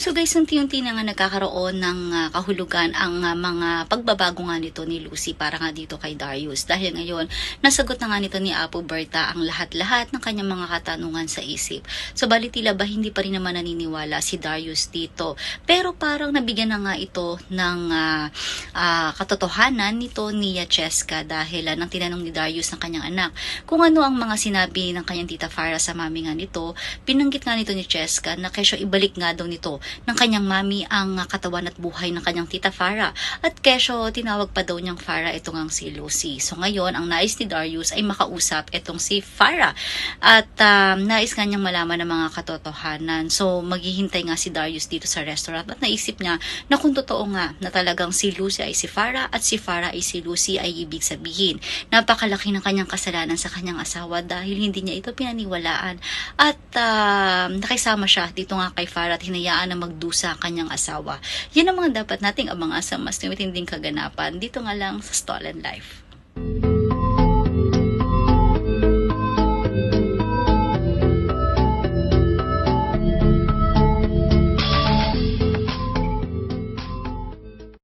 So guys, unti-unti na nga nagkakaroon ng ah, kahulugan ang ah, mga pagbabago nga nito ni Lucy para nga dito kay Darius. Dahil ngayon, nasagot na nga nito ni Apo Berta ang lahat-lahat ng kanyang mga katanungan sa isip. So bali tila ba hindi pa rin naman naniniwala si Darius dito. Pero parang nabigyan na nga ito ng ah, ah, katotohanan nito ni Cheska dahil ah, nang tinanong ni Darius ng kanyang anak kung ano ang mga sinabi ng kanyang tita Farah sa mami nga nito, pinanggit nga nito ni Cheska na kesyo ibalik nga daw nito ng kanyang mami ang katawan at buhay ng kanyang tita Farah. At kesyo tinawag pa daw niyang Farah itong ang si Lucy. So ngayon, ang nais ni Darius ay makausap itong si Farah. At um, nais nga niyang malaman ng mga katotohanan. So maghihintay nga si Darius dito sa restaurant at naisip niya na kung totoo nga na talagang si Lucy ay si Farah at si Farah ay si Lucy ay ibig sabihin. Napakalaki ng kanyang kasalanan sa kanyang asawa dahil hindi niya ito pinaniwalaan. At um, nakisama siya dito nga kay Farah at hinayaan na magdusa ang kanyang asawa. Yan ang mga dapat nating abangan sa mas tumitinding kaganapan dito nga lang sa Stolen Life.